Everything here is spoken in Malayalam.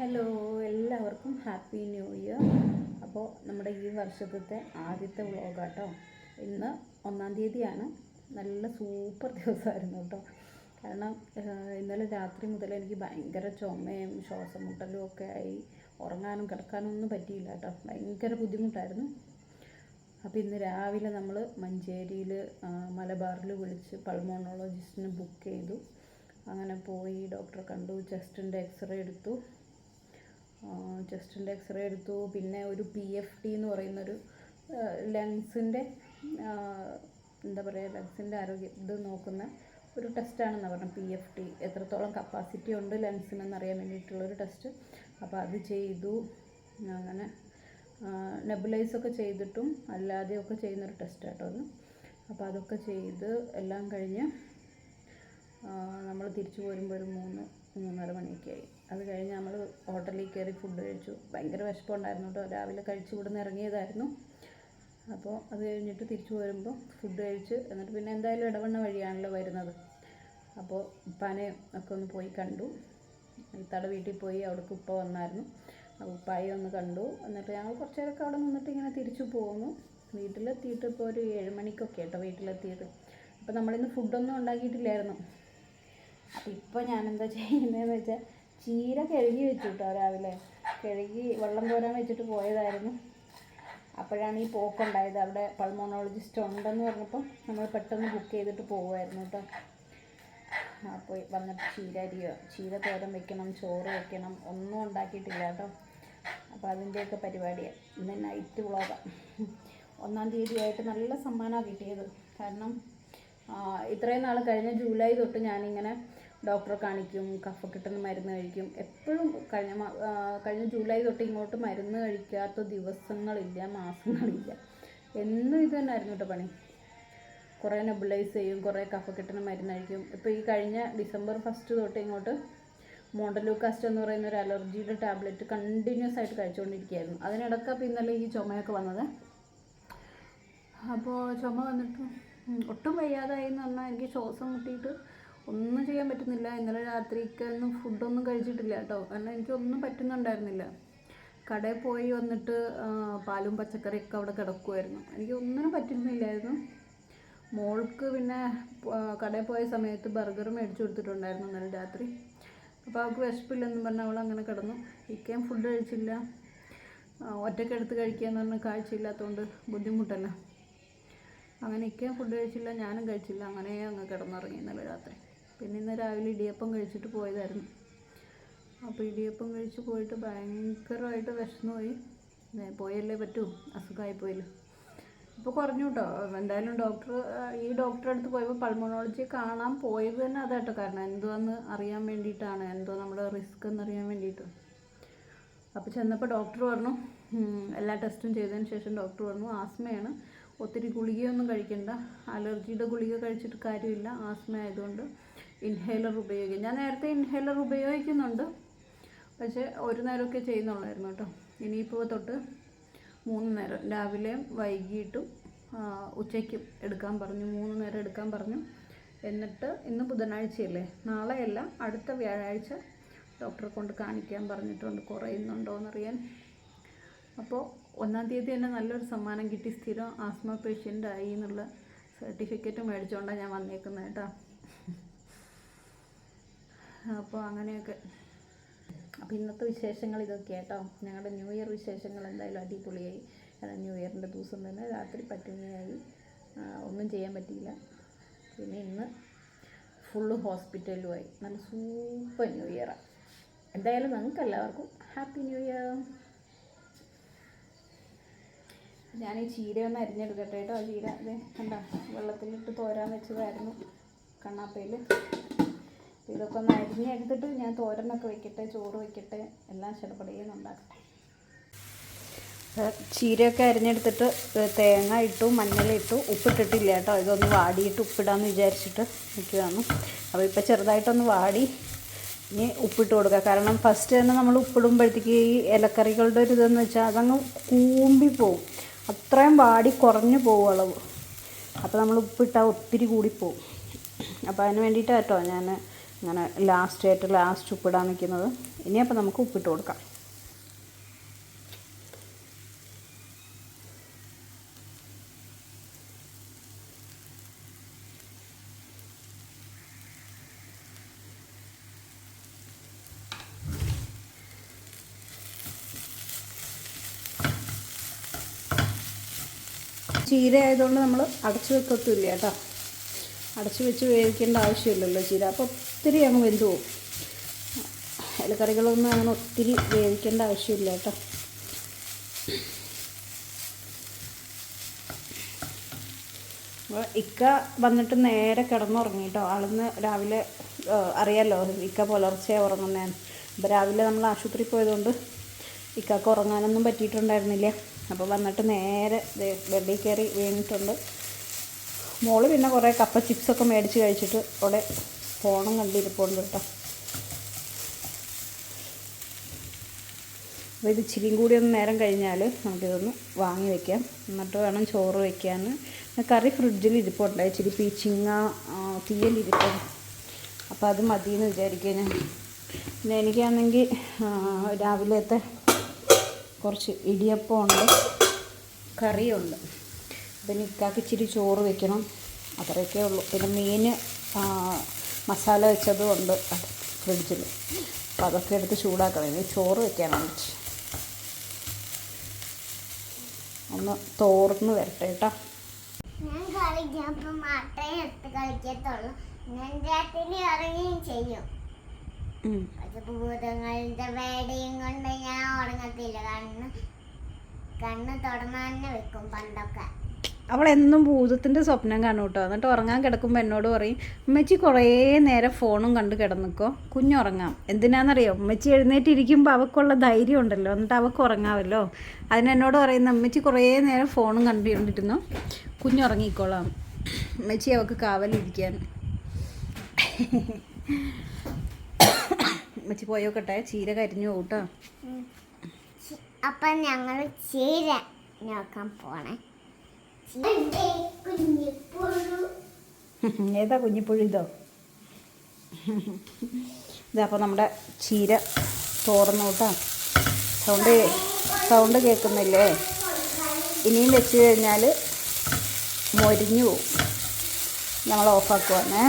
ഹലോ എല്ലാവർക്കും ഹാപ്പി ന്യൂ ഇയർ അപ്പോൾ നമ്മുടെ ഈ വർഷത്തെ ആദ്യത്തെ വ്ളോഗാട്ടോ ഇന്ന് ഒന്നാം തീയതിയാണ്. നല്ല സൂപ്പർ ദിവസമായിരുന്നു കേട്ടോ. കാരണം ഇന്നലെ രാത്രി മുതൽ എനിക്ക് ഭയങ്കര ചുമയും ശ്വാസം മുട്ടലും ഒക്കെ ആയി. ഉറങ്ങാനും കിടക്കാനും ഒന്നും പറ്റിയില്ല കേട്ടോ. ഭയങ്കര ബുദ്ധിമുട്ടായിരുന്നു. അപ്പോൾ ഇന്ന് രാവിലെ നമ്മൾ മഞ്ചേരിയിൽ മലബാറിൽ വിളിച്ച് പൾമോണോളജിസ്റ്റിനെ ബുക്ക് ചെയ്തു. അങ്ങനെ പോയി ഡോക്ടറെ കണ്ടു ചെസ്റ്റിന്റെ എക്സ്റേ എടുത്തു. ചെസ്റ്റിന്റെ എക്സ്റേ എടുത്തു. പിന്നെ ഒരു പി എഫ് ടി എന്ന് പറയുന്നൊരു ലങ്സിന്റെ എന്താ പറയുക ലങ്സിന്റെ ആരോഗ്യം ഇത് നോക്കുന്ന ഒരു ടെസ്റ്റാണെന്ന് പറഞ്ഞത് പി എഫ് ടി എത്രത്തോളം കപ്പാസിറ്റി ഉണ്ട് ലങ്സിനെന്ന് അറിയാൻ വേണ്ടിയിട്ടുള്ളൊരു ടെസ്റ്റ് അപ്പോൾ അത് ചെയ്തു. അങ്ങനെ നെബുലൈസ് ഒക്കെ ചെയ്തിട്ടും അല്ലാതെയൊക്കെ ചെയ്യുന്നൊരു ടെസ്റ്റ് കേട്ടോ അത്. അപ്പോൾ അതൊക്കെ ചെയ്ത് എല്ലാം കഴിഞ്ഞ് നമ്മൾ തിരിച്ചു പോരുമ്പോൾ ഒരു മൂന്ന് മൂന്നര മണിയൊക്കെ ആയി അത് കഴിഞ്ഞ് നമ്മൾ ഹോട്ടലിൽ കയറി ഫുഡ് കഴിച്ചു. ഭയങ്കര വിശപ്പുണ്ടായിരുന്നു കേട്ടോ. രാവിലെ കഴിച്ചു ഇവിടുന്ന് ഇറങ്ങിയതായിരുന്നു. അപ്പോൾ അത് കഴിഞ്ഞിട്ട് തിരിച്ചു പോരുമ്പോൾ ഫുഡ് കഴിച്ച് എന്നിട്ട് പിന്നെ എന്തായാലും ഇടവണ്ണ വഴിയാണല്ലോ വരുന്നത്. അപ്പോൾ ഉപ്പാനെയും ഒക്കെ ഒന്ന് പോയി കണ്ടു. തട വീട്ടിൽ പോയി അവിടേക്ക് ഉപ്പ വന്നായിരുന്നു. ഉപ്പായി ഒന്ന് കണ്ടു. എന്നിട്ട് ഞങ്ങൾ കുറച്ച് നേരമൊക്കെ അവിടെ നിന്നിട്ട് ഇങ്ങനെ തിരിച്ചു പോന്നു. വീട്ടിലെത്തിയിട്ട് ഇപ്പോൾ ഒരു ഏഴ് മണിക്കൊക്കെ കേട്ടോ വീട്ടിലെത്തിയത്. അപ്പോൾ നമ്മളിന്ന് ഫുഡൊന്നും ഉണ്ടാക്കിയിട്ടില്ലായിരുന്നു. അപ്പോൾ ഇപ്പോൾ ഞാനെന്താ ചെയ്യുന്നതെന്ന് വെച്ചാൽ ചീര കഴുകി വെച്ചു കേട്ടോ രാവിലെ. കഴുകി വെള്ളം കോരാൻ വെച്ചിട്ട് പോയതായിരുന്നു. അപ്പോഴാണ് ഈ പോക്കുണ്ടായത് അവിടെ പൾമോണോളജിസ്റ്റ് ഉണ്ടെന്ന് പറഞ്ഞപ്പോൾ നമ്മൾ പെട്ടെന്ന് ബുക്ക് ചെയ്തിട്ട് പോകുമായിരുന്നു കേട്ടോ അപ്പോൾ വന്നിട്ട് ചീര അരിയോ ചീര തോരൻ വെക്കണം ചോറ് വെക്കണം ഒന്നും ഉണ്ടാക്കിയിട്ടില്ല കേട്ടോ അപ്പോൾ അതിന്റെയൊക്കെ പരിപാടിയാണ് ഇന്ന് നൈറ്റ് വ്ളോഗാണ് ഒന്നാം തീയതി ആയിട്ട് നല്ല സമ്മാനമാണ് കിട്ടിയത്. കാരണം ഇത്രയും നാൾ കഴിഞ്ഞ ജൂലൈ തൊട്ട് ഞാനിങ്ങനെ ഡോക്ടറെ കാണിക്കും കഫക്കെട്ടിന് മരുന്ന് കഴിക്കും. എപ്പോഴും കഴിഞ്ഞ കഴിഞ്ഞ ജൂലൈ തൊട്ട് ഇങ്ങോട്ട് മരുന്ന് കഴിക്കാത്ത ദിവസങ്ങളില്ല മാസങ്ങളില്ല. എന്നും ഇത് തന്നെ ആയിരുന്നു കേട്ടോ പണി. കുറേ നെബുലൈസ് ചെയ്യും കുറേ കഫക്കെട്ടിന് മരുന്ന് കഴിക്കും. ഇപ്പോൾ ഈ കഴിഞ്ഞ ഡിസംബർ ഫസ്റ്റ് തൊട്ട് ഇങ്ങോട്ട് മോണ്ടലൂക്കാസ്റ്റ് എന്ന് പറയുന്ന ഒരു അലർജിയുടെ ടാബ്ലറ്റ് കണ്ടിന്യൂസ് ആയിട്ട് കഴിച്ചുകൊണ്ടിരിക്കുകയായിരുന്നു അതിനിടയ്ക്ക് ഇന്നലെ ഈ ചുമയൊക്കെ വന്നത്. അപ്പോൾ ചുമ വന്നിട്ട് ഒട്ടും വയ്യാതായി എന്ന് പറഞ്ഞാൽ എനിക്ക് ശ്വാസം മുട്ടിയിട്ട് ഒന്നും ചെയ്യാൻ പറ്റുന്നില്ല. ഇന്നലെ രാത്രിക്കൊന്നും ഫുഡൊന്നും കഴിച്ചിട്ടില്ല കേട്ടോ. കാരണം എനിക്കൊന്നും പറ്റുന്നുണ്ടായിരുന്നില്ല. കടയിൽ പോയി വന്നിട്ട് പാലും പച്ചക്കറിയൊക്കെ അവിടെ കിടക്കുമായിരുന്നു എനിക്ക് ഒന്നിനും പറ്റുന്നില്ലായിരുന്നു മോൾക്ക് പിന്നെ കടയിൽ പോയ സമയത്ത് ബർഗർ മേടിച്ചു കൊടുത്തിട്ടുണ്ടായിരുന്നു ഇന്നലെ രാത്രി. അപ്പോൾ അവൾക്ക് വിശപ്പില്ലെന്ന് പറഞ്ഞാൽ അവൾ അങ്ങനെ കിടന്നു. ഇക്കയും ഫുഡ് കഴിച്ചില്ല. ഒറ്റയ്ക്ക് കഴിക്കുക എന്ന് പറഞ്ഞാൽ കാഴ്ചയില്ലാത്തതുകൊണ്ട് ബുദ്ധിമുട്ടല്ല. അങ്ങനെ ഇക്കയും ഫുഡ് കഴിച്ചില്ല ഞാനും കഴിച്ചില്ല അങ്ങനെ അങ്ങ് കിടന്നുറങ്ങി ഇന്നലെ രാത്രി. പിന്നെ ഇന്ന് രാവിലെ ഇടിയപ്പം കഴിച്ചിട്ട് പോയതായിരുന്നു. അപ്പോൾ ഇടിയപ്പം കഴിച്ച് പോയിട്ട് ഭയങ്കരമായിട്ട് ഏ, പോയല്ലേ പറ്റൂ? അസുഖമായി പോയില്ല. ഇപ്പോൾ കുറഞ്ഞു കേട്ടോ. എന്തായാലും ഡോക്ടർ ഈ ഡോക്ടറെ അടുത്ത് പോയപ്പോൾ പൾമോണോളജി കാണാൻ പോയത് തന്നെ അതാട്ടോ കാരണം. എന്തുവാന്ന് അറിയാൻ വേണ്ടിയിട്ടാണ്. എന്തോ നമ്മുടെ റിസ്ക് എന്നറിയാൻ വേണ്ടിയിട്ട്. അപ്പോൾ ചെന്നപ്പോൾ ഡോക്ടർ പറഞ്ഞു എല്ലാ ടെസ്റ്റും ചെയ്തതിന് ശേഷം ഡോക്ടർ പറഞ്ഞു ആസ്മയാണ്. ഒത്തിരി ഗുളികയൊന്നും കഴിക്കണ്ട. അലർജിയുടെ ഗുളിക കഴിച്ചിട്ട് കാര്യമില്ല. ആസ്മ ആയതുകൊണ്ട് ഇൻഹേലർ ഉപയോഗിക്കും. ഞാൻ നേരത്തെ ഇൻഹേലർ ഉപയോഗിക്കുന്നുണ്ട്. പക്ഷേ ഒരു നേരമൊക്കെ ചെയ്യുന്നുള്ളായിരുന്നു കേട്ടോ. ഇനിയിപ്പോൾ തൊട്ട് മൂന്ന് നേരം. രാവിലെയും വൈകിട്ടും ഉച്ചയ്ക്കും എടുക്കാൻ പറഞ്ഞു. മൂന്ന് നേരം എടുക്കാൻ പറഞ്ഞു. എന്നിട്ട് ഇന്ന് ബുധനാഴ്ചയല്ലേ? നാളെയല്ല. അടുത്ത വ്യാഴാഴ്ച ഡോക്ടറെ കൊണ്ട് കാണിക്കാൻ പറഞ്ഞിട്ടുണ്ട്. കുറയുന്നുണ്ടോ എന്നറിയാൻ അപ്പോൾ ഒന്നാം തീയതി തന്നെ നല്ലൊരു സമ്മാനം കിട്ടി. സ്ഥിരം ആസ്മ പേഷ്യന്റ് ആയി എന്നുള്ള സർട്ടിഫിക്കറ്റ് മേടിച്ചുകൊണ്ടാണ് ഞാൻ വന്നേക്കുന്നത് കേട്ടോ. അപ്പോൾ അങ്ങനെയൊക്കെ. അപ്പോൾ ഇന്നത്തെ വിശേഷങ്ങൾ ഇതൊക്കെ കേട്ടോ. ഞങ്ങളുടെ ന്യൂ ഇയർ വിശേഷങ്ങൾ എന്തായാലും അടിപൊളിയായി. കാരണം ന്യൂ ഇയറിന്റെ ദിവസം തന്നെ രാത്രി പട്ടിണിയായി. ഒന്നും ചെയ്യാൻ പറ്റിയില്ല. പിന്നെ ഇന്ന് ഫുള്ള് ഹോസ്പിറ്റലുമായി. നല്ല സൂപ്പർ ന്യൂ ഇയറാണ് എന്തായാലും നിങ്ങൾക്ക് എല്ലാവർക്കും ഹാപ്പി ന്യൂ ഇയർ. ഞാൻ ഈ ചീര ഒന്ന് അരിഞ്ഞെടുക്കട്ടെ കേട്ടോ. ചീര അതെ കണ്ട? വെള്ളത്തിലിട്ട് തോരാൻ വെച്ചതായിരുന്നു കണ്ണാപ്പയിൽ ഇതൊക്കെ ഒന്ന് അരിഞ്ഞെടുത്തിട്ട് ഞാൻ തോരനൊക്കെ വെക്കട്ടെ ചോറ് വെക്കട്ടെ എല്ലാം ചെറുപടിയെന്ന് ഉണ്ടാക്കട്ടെ. ചീരയൊക്കെ അരിഞ്ഞെടുത്തിട്ട് തേങ്ങ ഇട്ടു മഞ്ഞളിട്ടു ഉപ്പിട്ടിട്ടില്ല കേട്ടോ. ഇതൊന്ന് വാടിയിട്ട് ഉപ്പിടാന്ന് വിചാരിച്ചിട്ട് നിൽക്കുകയാണ് അപ്പോൾ ഇപ്പോൾ ചെറുതായിട്ടൊന്ന് വാടി ഇനി ഉപ്പിട്ട് കൊടുക്കുക കാരണം ഫസ്റ്റ് തന്നെ നമ്മൾ ഉപ്പിടുമ്പോഴത്തേക്ക് ഈ ഇലക്കറികളുടെ ഒരു ഇതെന്ന് വെച്ചാൽ അതങ്ങ് കൂമ്പി പോവും അത്രയും വാടി കുറഞ്ഞു പോകും അളവ്. അപ്പോൾ നമ്മൾ ഉപ്പിട്ടാൽ ഒത്തിരി കൂടിപ്പോവും അപ്പോൾ അതിന് വേണ്ടിയിട്ടാണ് കേട്ടോ ഞാൻ ഇങ്ങനെ ലാസ്റ്റ് ആയിട്ട് ലാസ്റ്റ് ഉപ്പിടാൻ നിൽക്കുന്നത് ഇനിയപ്പോൾ നമുക്ക് ഉപ്പിട്ട് കൊടുക്കാം. ചീര ആയതുകൊണ്ട് നമ്മൾ അടച്ചു വെക്കത്തില്ല കേട്ടോ. അടച്ചു വെച്ച് വേവിക്കേണ്ട ആവശ്യമില്ലല്ലോ ചീര. അപ്പോൾ ഒത്തിരി അങ്ങ് വെന്ത് പോകും ഇലക്കറികളൊന്നും അങ്ങനെ ഒത്തിരി വേവിക്കേണ്ട ആവശ്യമില്ല കേട്ടോ. ഇക്ക വന്നിട്ട് നേരെ കിടന്നുറങ്ങി കേട്ടോ. ആളിന്ന് രാവിലെ അറിയാമല്ലോ ഇക്ക പുലർച്ചെ ഉറങ്ങുന്നതാണ് അപ്പോൾ രാവിലെ നമ്മൾ ആശുപത്രി പോയതുകൊണ്ട് ഇക്കക്ക് ഉറങ്ങാനൊന്നും പറ്റിയിട്ടുണ്ടായിരുന്നില്ല. അപ്പോൾ വന്നിട്ട് നേരെ ബെഡിൽ കയറി വീണിട്ടുണ്ട്. മോൾ പിന്നെ കുറേ കപ്പ ചിപ്സൊക്കെ മേടിച്ച് കഴിച്ചിട്ട് അവിടെ ഫോണും കണ്ടിരിപ്പുണ്ട് കേട്ടോ. അപ്പോൾ ഇത് ഇച്ചിരിയും കൂടി ഒന്ന് നേരം കഴിഞ്ഞാൽ നമുക്കിതൊന്ന് വാങ്ങി വെക്കാം. എന്നിട്ട് വേണം ചോറ് വെക്കാൻ. കറി ഫ്രിഡ്ജിൽ ഇരിപ്പുണ്ട്. ഇച്ചിരി പീച്ചിങ്ങ തീയലിരിപ്പം അപ്പോൾ അത് മതിയെന്ന് വിചാരിക്കുക ഞാൻ. പിന്നെ എനിക്കാണെങ്കിൽ രാവിലത്തെ കുറച്ച് ഇടിയപ്പമുണ്ട് കറിയുണ്ട്. പിന്നെ ഇക്കാക്ക് ഇച്ചിരി ചോറ് വെക്കണം അത്രയൊക്കെ ഉള്ളൂ. പിന്നെ മീൻ മസാല വെച്ചതും ഉണ്ട് ഫ്രിഡ്ജിൽ അപ്പോൾ അതൊക്കെ എടുത്ത് ചൂടാക്കണം. ഇനി ചോറ് വെക്കാനാണ് വെച്ച് ഒന്ന് തോർന്ന് വരട്ടെ കേട്ടോ. ഞാൻ കളിക്കുമ്പോ മാത്രമേ എടുത്ത് കളിക്കത്തുള്ളൂ. ഞാൻ രാത്രി ഇറങ്ങുകയും ചെയ്യും. ഭൂതങ്ങളുടെ വേടയും കൊണ്ട് ഉറങ്ങത്തില്ല കണ്ണ് കണ്ണ് തുറന്നു തന്നെ വെക്കും പണ്ടൊക്കെ. അവൾ എന്നും ഭൂതത്തിന്റെ സ്വപ്നം കാണും കേട്ടോ. എന്നിട്ട് ഉറങ്ങാൻ കിടക്കുമ്പോൾ എന്നോട് പറയും ഉമ്മച്ചി കുറേ നേരം ഫോണും കണ്ട് കിടന്നിക്കോ. കുഞ്ഞുറങ്ങാം. എന്തിനാണെന്നറിയോ ഉമ്മച്ചി എഴുന്നേറ്റ് ഇരിക്കുമ്പോൾ അവൾക്കുള്ള ധൈര്യം ഉണ്ടല്ലോ. എന്നിട്ട് അവൾക്ക് ഉറങ്ങാമല്ലോ അതിനെന്നോട് പറയുന്ന ഉമ്മച്ചി കുറേ നേരം ഫോണും കണ്ടുകൊണ്ടിരുന്നു കുഞ്ഞുറങ്ങിക്കോളാം. ഉമ്മച്ചി അവൾക്ക് കാവലിരിക്കാൻ. ഉമ്മച്ചി പോയോക്കട്ടെ. ചീര കരിഞ്ഞു പോകും കേട്ടോ. ചി- അപ്പൊ ഞങ്ങൾ ചീര നോക്കാൻ പോണേ. ഏതാ കുഞ്ഞിപ്പുഴു ഇതോ? ഇതപ്പോൾ നമ്മുടെ ചീര തോർന്നു കേട്ടോ. സൗണ്ട് സൗണ്ട് കേൾക്കുന്നില്ലേ? ഇനിയും വെച്ച് കഴിഞ്ഞാൽ മൊരിഞ്ഞു പോവും. നമ്മൾ ഓഫാക്കുവാണേ.